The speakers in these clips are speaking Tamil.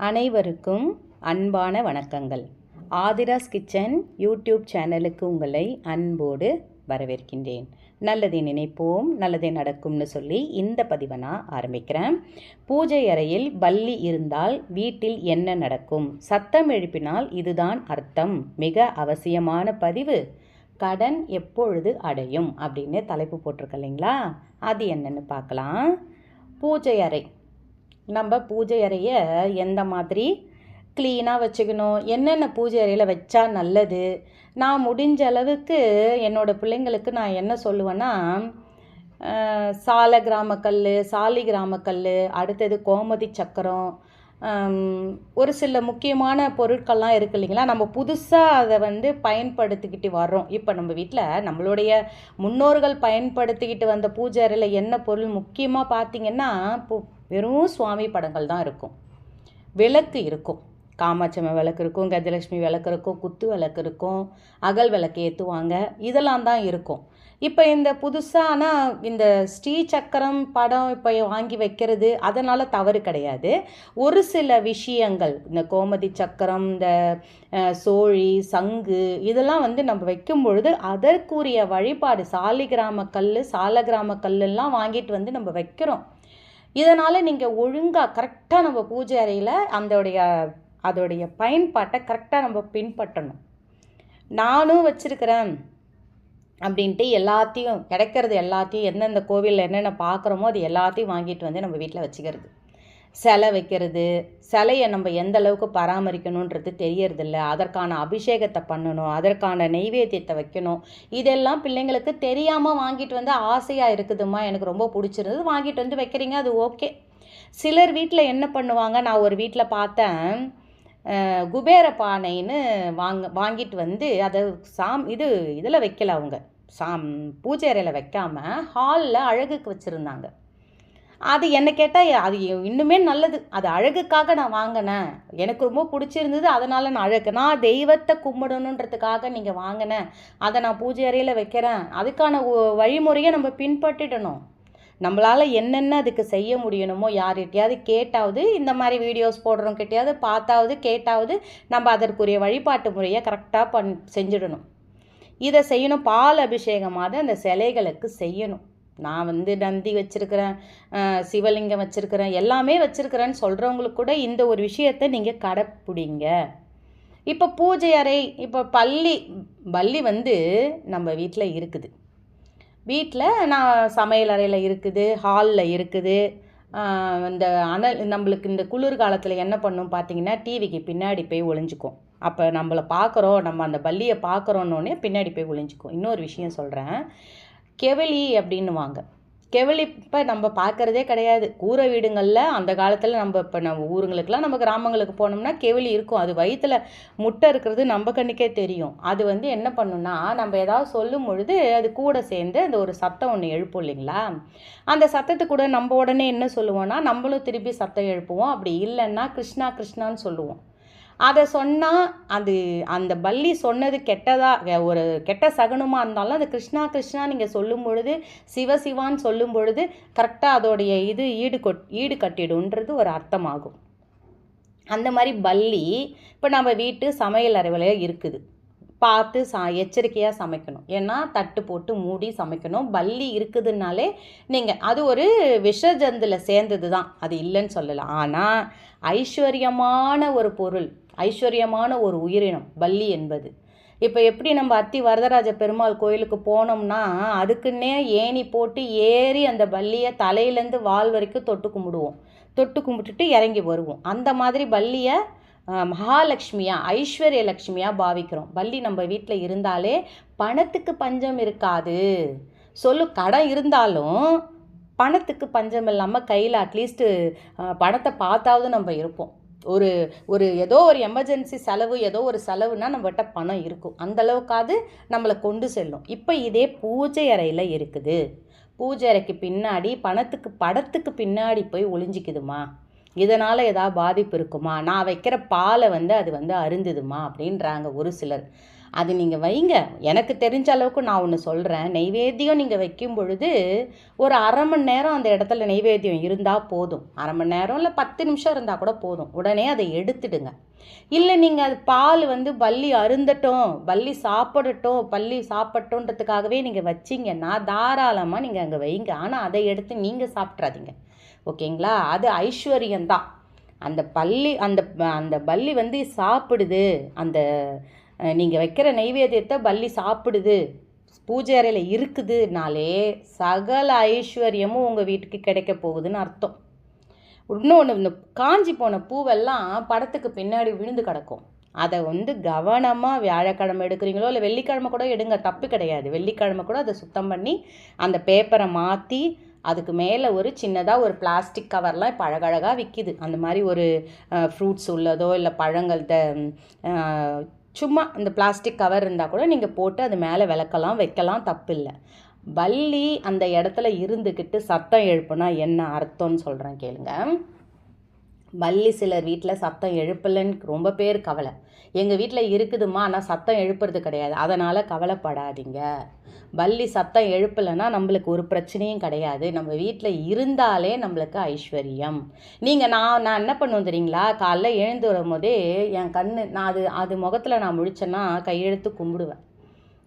அனைவருக்கும் அன்பான வணக்கங்கள். ஆதிராஸ் கிச்சன் யூடியூப் சேனலுக்கு உங்களை அன்போடு வரவேற்கின்றேன். நல்லதை நினைப்போம் நல்லதே நடக்கும்னு சொல்லி இந்த பதிவை நான் ஆரம்பிக்கிறேன். பூஜை அறையில் பல்லி இருந்தால் வீட்டில் என்ன நடக்கும்? சத்தம் எழுப்பினால் இதுதான் அர்த்தம். மிக அவசியமான பதிவு. கடன் எப்பொழுது அடையும்? அப்படின்னு தலைப்பு போட்டிருக்க இல்லைங்களா? அது என்னன்னு பார்க்கலாம். பூஜை அறை. நம்ம பூஜை அறையை எந்த மாதிரி க்ளீனாக வச்சுக்கணும்? என்னென்ன பூஜை அறையில் வச்சா நல்லது? நான் முடிஞ்ச அளவுக்கு என்னோடய பிள்ளைங்களுக்கு நான் என்ன சொல்லுவேன்னா சால கிராமக்கல் சாலி கிராமக்கல் அடுத்தது கோமதி சக்கரம் ஒரு சில முக்கியமான பொருட்கள்லாம் இருக்கு இல்லைங்களா? நம்ம புதுசாக அதை வந்து பயன்படுத்திக்கிட்டு வர்றோம். இப்போ நம்ம வீட்டில் நம்மளுடைய முன்னோர்கள் பயன்படுத்திக்கிட்டு வந்த பூஜை அறையில் என்ன பொருள் முக்கியமாக பார்த்தீங்கன்னா இப்போ வெறும் சுவாமி படங்கள் தான் இருக்கும். விளக்கு இருக்கும். காமாட்சம்மை விளக்கு இருக்கும் கஜலட்சுமி விளக்கு இருக்கும் குத்து விளக்கு இருக்கும் அகல் விளக்கு ஏற்றுவாங்க இதெல்லாம் தான் இருக்கும். இப்போ இந்த புதுசான இந்த ஸ்ரீ சக்கரம் படம் இப்போ வாங்கி வைக்கிறது அதனால் தவறு கிடையாது. ஒரு சில விஷயங்கள் இந்த கோமதி சக்கரம் இந்த சோழி சங்கு இதெல்லாம் வந்து நம்ம வைக்கும் பொழுது அதற்குரிய வழிபாடு சாலிகிராம கல் சாலகிராம கல்லெல்லாம் வாங்கிட்டு வந்து நம்ம வைக்கிறோம். இதனால் நீங்கள் ஒழுங்காக கரெக்டாக நம்ம பூஜை அறையில் அதோடைய அதோடைய பயன்பாட்டை கரெக்டாக நம்ம பின்பற்றணும். நானும் வச்சுருக்கிறேன் அப்படின்ட்டு எல்லாத்தையும் கிடைக்கிறது எல்லாத்தையும் எந்தெந்த கோவிலில் என்னென்ன பார்க்குறோமோ அது எல்லாத்தையும் வாங்கிட்டு வந்து நம்ம வீட்டில் வச்சுக்கிறது. சிலை வைக்கிறது சிலையை நம்ம எந்த அளவுக்கு பராமரிக்கணுன்றது தெரியறதில்ல. அதற்கான அபிஷேகத்தை பண்ணணும் அதற்கான நெய்வேத்தியத்தை வைக்கணும். இதெல்லாம் பிள்ளைங்களுக்கு தெரியாமல் வாங்கிட்டு வந்து ஆசையாக இருக்குதும்மா. எனக்கு ரொம்ப பிடிச்சிருந்தது. வாங்கிட்டு வந்து வைக்கிறீங்க அது ஓகே. சிலர் வீட்டில் என்ன பண்ணுவாங்க நான் ஒரு வீட்டில் பார்த்தேன். குபேர பானைன்னு வாங்க வாங்கிட்டு வந்து அதை சாம் இது இதில் வைக்கல அவங்க. சாம் பூஜை அறையில் வைக்காமல் ஹாலில் அழகுக்கு வச்சுருந்தாங்க. அது என்ன கேட்டால் அது இன்னுமே நல்லது. அது அழகுக்காக நான் வாங்கினேன். எனக்கு ரொம்ப பிடிச்சிருந்தது அதனால் நான் அழகு. நான் தெய்வத்தை கும்பிடணுன்றதுக்காக நீங்கள் வாங்கினேன். அதை நான் பூஜை அறையில் வைக்கிறேன். அதுக்கான ஒ- வழிமுறையை நம்ம பின்பற்றிடணும். நம்மளால் என்னென்ன அதுக்கு செய்ய முடியணுமோ யார்கிட்டையாவது கேட்டாவது இந்த மாதிரி வீடியோஸ் போடுறோம் கிட்டையாவது பார்த்தாவது கேட்டாவது நம்ம அதற்குரிய வழிபாட்டு முறையை கரெக்டாக பண் செஞ்சிடணும். இதை செய்யணும் பால் அபிஷேகமாவது அந்த சிலைகளுக்கு செய்யணும். நான் வந்து நந்தி வச்சுருக்கிறேன் சிவலிங்கம் வச்சுருக்கிறேன் எல்லாமே வச்சுருக்கிறேன்னு சொல்கிறவங்களுக்கு கூட இந்த ஒரு விஷயத்தை நீங்கள் கடைப்பிடிங்க. இப்போ பூஜை அறை இப்போ பள்ளி பள்ளி வந்து நம்ம வீட்டில் இருக்குது. வீட்டில் நான் சமையல் அறையில் இருக்குது ஹாலில் இருக்குது. இந்த அனல் நம்மளுக்கு இந்த குளிர் காலத்தில் என்ன பண்ணும் பார்த்தீங்கன்னா டிவிக்கு பின்னாடி போய் ஒளிஞ்சுக்கும். அப்போ நம்மளை பார்க்குறோம் நம்ம அந்த பள்ளியை பார்க்குறோன்னொடனே பின்னாடி போய் ஒளிஞ்சுக்கும். இன்னொரு விஷயம் சொல்கிறேன் கெவலி அப்படின்னுவாங்க. கெவலி இப்போ நம்ம பார்க்குறதே கிடையாது. கூரை வீடுங்களில் அந்த காலத்தில் நம்ம இப்போ நம்ம ஊருங்களுக்கெல்லாம் நம்ம கிராமங்களுக்கு போனோம்னா கெவலி இருக்கும். அது வயிற்றில் முட்டை இருக்கிறது நம்ம கண்ணுக்கே தெரியும். அது வந்து என்ன பண்ணுன்னா நம்ம ஏதாவது சொல்லும் பொழுது அது கூட சேர்ந்து அந்த ஒரு சத்தம் ஒன்று எழுப்போம் இல்லைங்களா? அந்த சத்தத்தை கூட நம்ம உடனே என்ன சொல்லுவோம்னா நம்மளும் திருப்பி சத்தம் எழுப்புவோம். அப்படி இல்லைன்னா கிருஷ்ணா கிருஷ்ணான்னு சொல்லுவோம். அதை சொன்னால் அது அந்த பல்லி சொன்னது கெட்டதாக ஒரு கெட்ட சகுனமாக இருந்தாலும் அது கிருஷ்ணா கிருஷ்ணா நீங்கள் சொல்லும் பொழுது சிவ சிவான்னு சொல்லும் பொழுது கரெக்டாக அதோடைய இது ஈடு கொட் ஈடு கட்டிடுன்றது ஒரு அர்த்தமாகும். அந்த மாதிரி பல்லி இப்போ நம்ம வீட்டு சமையல் அறைவில் இருக்குது. பார்த்து சா எச்சரிக்கையாக சமைக்கணும். ஏன்னா தட்டு போட்டு மூடி சமைக்கணும். பல்லி இருக்குதுன்னாலே நீங்கள் அது ஒரு விஷஜந்தில் சேர்ந்தது தான் அது இல்லைன்னு சொல்லலாம். ஆனால் ஐஸ்வர்யமான ஒரு பொருள் ஐஸ்வர்யமான ஒரு உயிரினம் பல்லி என்பது. இப்போ எப்படி நம்ம அத்தி வரதராஜ பெருமாள் கோயிலுக்கு போனோம்னா அதுக்குன்னே ஏணி போட்டு ஏறி அந்த பல்லியை தலையிலேருந்து வால் வரைக்கும் தொட்டு கும்பிடுவோம். தொட்டு கும்பிட்டுட்டு இறங்கி வருவோம். அந்த மாதிரி பல்லியை மகாலட்சுமியாக ஐஸ்வர்ய லக்ஷ்மியாக பாவிக்கிறோம். வள்ளி நம்ம வீட்டில் இருந்தாலே பணத்துக்கு பஞ்சம் இருக்காது. சொல்லு கடன் இருந்தாலும் பணத்துக்கு பஞ்சம் இல்லாமல் கையில் அட்லீஸ்ட்டு பணத்தை பார்த்தாவது நம்ம இருப்போம். ஒரு ஒரு ஏதோ ஒரு எமர்ஜென்சி செலவு ஏதோ ஒரு செலவுனா நம்மகிட்ட பணம் இருக்கும். அந்த அளவுக்காவது நம்மளை கொண்டு செல்லும். இப்போ இதே பூஜை அறையில் இருக்குது. பூஜை அறைக்கு பின்னாடி பணத்துக்கு படத்துக்கு பின்னாடி போய் ஒளிஞ்சிக்குதுமா? இதனால் ஏதாவது பாதிப்பு இருக்குமா? நான் வைக்கிற பாலை வந்து அது வந்து அருந்துதுமா? அப்படின்றாங்க ஒரு சிலர். அது நீங்கள் வைங்க. எனக்கு தெரிஞ்ச அளவுக்கு நான் ஒன்று சொல்கிறேன் நெய்வேத்தியம் நீங்கள் வைக்கும் பொழுது ஒரு அரை மணி நேரம் அந்த இடத்துல நெய்வேத்தியம் இருந்தால் போதும். அரை மணி நேரம் இல்லை பத்து நிமிஷம் இருந்தால் கூட போதும். உடனே அதை எடுத்துடுங்க. இல்லை நீங்கள் அது பால் வந்து பல்லி அருந்தட்டும் பல்லி சாப்பிடட்டும் பல்லி சாப்பிட்டோன்றதுக்காகவே நீங்கள் வச்சிங்கன்னா தாராளமாக நீங்கள் அங்கே வைங்க. ஆனால் அதை எடுத்து நீங்கள் சாப்பிட்றாதீங்க. ஓகேங்களா? அது ஐஸ்வர்யம்தான் அந்த பள்ளி அந்த அந்த பள்ளி வந்து சாப்பிடுது. அந்த நீங்கள் வைக்கிற நைவேத்தியத்தை பள்ளி சாப்பிடுது. பூஜை அறையில் இருக்குதுனாலே சகல ஐஸ்வர்யமும் உங்கள் வீட்டுக்கு கிடைக்க போகுதுன்னு அர்த்தம். இன்னொன்று இந்த காஞ்சி போன பூவெல்லாம் படத்துக்கு பின்னாடி விழுந்து கிடக்கும். அதை வந்து கவனமாக வியாழக்கிழமை எடுக்கிறீங்களோ இல்லை வெள்ளிக்கிழமை கூட எடுங்க. தப்பு கிடையாது. வெள்ளிக்கிழமை கூட அதை சுத்தம் பண்ணி அந்த பேப்பரை மாற்றி அதுக்கு மேலே ஒரு சின்னதாக ஒரு பிளாஸ்டிக் கவர்லாம் இப்போ அழகழகாக விற்கிது அந்த மாதிரி ஒரு ஃப்ரூட்ஸ் உள்ளதோ இல்லை பழங்கள் சும்மா இந்த பிளாஸ்டிக் கவர் இருந்தால் கூட நீங்கள் போட்டு அது மேலே விளக்கலாம் வைக்கலாம் தப்பு இல்லை வள்ளி அந்த இடத்துல இருந்துக்கிட்டு சத்தம் எழுப்புனா என்ன அர்த்தம்னு சொல்கிறேன் கேளுங்கள் மல்லி சிலர் வீட்டில் சத்தம் எழுப்பலைன்னு ரொம்ப பேர் கவலை. எங்கள் வீட்டில் இருக்குதுமா ஆனால் சத்தம் எழுப்புறது கிடையாது. அதனால் கவலைப்படாதீங்க. பல்லி சத்தம் எழுப்பலைன்னா நம்மளுக்கு ஒரு பிரச்சனையும் கிடையாது. நம்ம வீட்டில் இருந்தாலே நம்மளுக்கு ஐஸ்வர்யம். நீங்கள் நான் நான் என்ன பண்ணுவோம் தெரியுங்களா? காலைல எழுந்து வரும்போதே என் கண் நான் அது அது முகத்தில் நான் முழிச்சேன்னா கையெழுத்து கும்பிடுவேன்.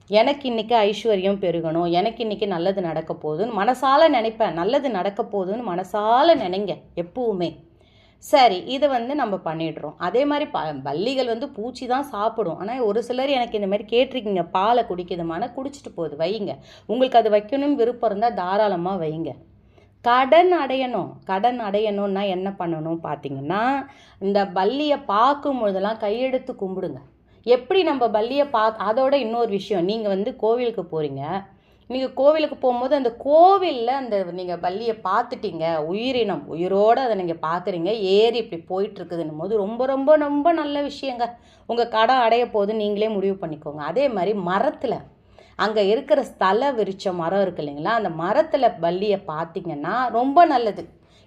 எனக்கு இன்றைக்கி ஐஸ்வர்யம் பெருகணும். எனக்கு இன்றைக்கி நல்லது நடக்க போகுதுன்னு மனசால் நினைப்பேன். நல்லது நடக்க போகுதுன்னு மனசால் நினைங்க எப்பவுமே. சரி இதை வந்து நம்ம பண்ணிடுறோம். அதே மாதிரி ப பல்லிகள் வந்து பூச்சி தான் சாப்பிடும். ஆனால் ஒரு சிலர் எனக்கு இந்த மாதிரி கேட்டிருக்கீங்க பாலை குடிக்குதுமான குடிச்சிட்டு போகுது வைங்க உங்களுக்கு அது வைக்கணும்னு விருப்பம் இருந்தால் தாராளமாக வைங்க கடன் அடையணும். கடன் அடையணும்னா என்ன பண்ணணும் பார்த்தீங்கன்னா இந்த பல்லியை பார்க்கும் பொழுதெல்லாம் கையெடுத்து கும்பிடுங்க. எப்படி நம்ம பல்லியை பா அதோட இன்னொரு விஷயம் நீங்கள் வந்து கோவிலுக்கு போகிறீங்க நீங்கள் கோவிலுக்கு போகும்போது அந்த கோவிலில் அந்த நீங்கள் பள்ளியை பார்த்துட்டீங்க. உயிரினம். உயிரோடு அதை நீங்கள் பார்க்குறீங்க. ஏறி இப்படி போயிட்டுருக்குதுன்னும் போது ரொம்ப ரொம்ப ரொம்ப நல்ல விஷயங்க. உங்கள் கடை அடைய போது நீங்களே முடிவு பண்ணிக்கோங்க. அதே மாதிரி மரத்தில். அங்கே இருக்கிற ஸ்தல விரிச்ச மரம் இருக்கு இல்லைங்களா? அந்த மரத்தில் பள்ளியை பார்த்தீங்கன்னா ரொம்ப நல்லது.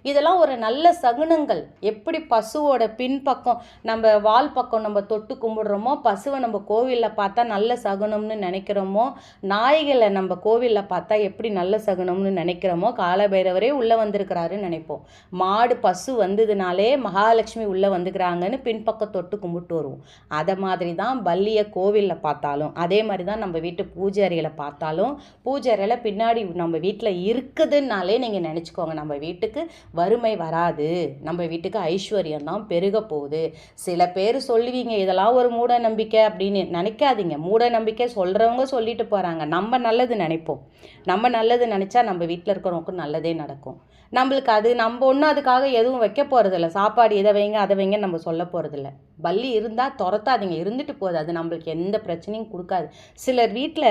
இதெல்லாம் ஒரு நல்ல சகுனங்கள். எப்படி பசுவோட பின்பக்கம் நம்ம வால் பக்கம் நம்ம தொட்டு கும்பிடுறோமோ பசுவை நம்ம கோவிலில் பார்த்தா நல்ல சகுனம்னு நினைக்கிறோமோ நாய்களை நம்ம கோவிலில் பார்த்தா எப்படி நல்ல சகுனம்னு நினைக்கிறோமோ காலபைரவரே உள்ளே வந்திருக்கிறாருன்னு நினைப்போம். மாடு பசு வந்ததுனாலே மகாலட்சுமி உள்ளே வந்துக்கிறாங்கன்னு பின்பக்கம் தொட்டு கும்பிட்டு வருவோம். அதை மாதிரி தான் பல்லியை கோவிலில் பார்த்தாலும் அதே மாதிரி தான் நம்ம வீட்டு பூஜை அறையில் பார்த்தாலும் பூஜை அறையில் பின்னாடி நம்ம வீட்டில் இருக்குதுன்னாலே நீங்கள் நினச்சிக்கோங்க. நம்ம வீட்டுக்கு வறுமை வராது. நம்ம வீட்டுக்கு ஐஸ்வர்யம் தான் பெருக போகுது. சில பேர் சொல்லுவீங்க இதெல்லாம் ஒரு மூட நம்பிக்கை அப்படின்னு நினைக்காதீங்க. மூட நம்பிக்கை சொல்கிறவங்க சொல்லிட்டு போகிறாங்க நம்ம நல்லது நினைப்போம். நம்ம நல்லது நினச்சா நம்ம வீட்டில் இருக்கிறவங்களுக்கும் நல்லதே நடக்கும். நம்மளுக்கு அது நம்ம ஒன்றும் அதுக்காக எதுவும் வைக்க போகிறதில்ல சாப்பாடு இதை வைங்க அதை வைங்க நம்ம சொல்ல போகிறதில்ல பள்ளி இருந்தால் துரத்தாதீங்க. இருந்துட்டு போகுது. அது நம்மளுக்கு எந்த பிரச்சனையும் கொடுக்காது. சிலர் வீட்டில்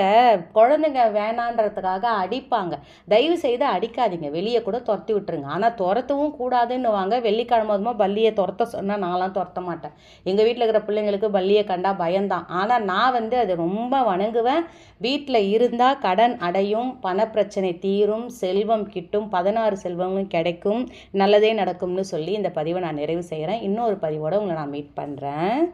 குழந்தைங்க வேணான்றதுக்காக அடிப்பாங்க. தயவு செய்து அடிக்காதீங்க. வெளியே கூட துரத்தி விட்டுருங்க. ஆனால் துரத்தவும் கூடாதுன்னு வாங்க வெள்ளிக்கிழமதுமா பள்ளியை துரத்த சொன்னால் நான்லாம் துரத்த மாட்டேன். எங்கள் வீட்டில் இருக்கிற பிள்ளைங்களுக்கு பள்ளியை கண்டா பயம்தான். ஆனால் நான் வந்து அதை ரொம்ப வணங்குவேன். வீட்டில் இருந்தால் கடன் அடையும். பணப்பிரச்சனை தீரும் செல்வம் கிட்டும் பதினாறு செல்வங்களும் கிடைக்கும் நல்லதே நடக்கும்னு சொல்லி இந்த பதிவை நான் நிறைவு செய்கிறேன் இன்னொரு பதிவோடு உங்களை நான் மீட் பண்ணுறேன்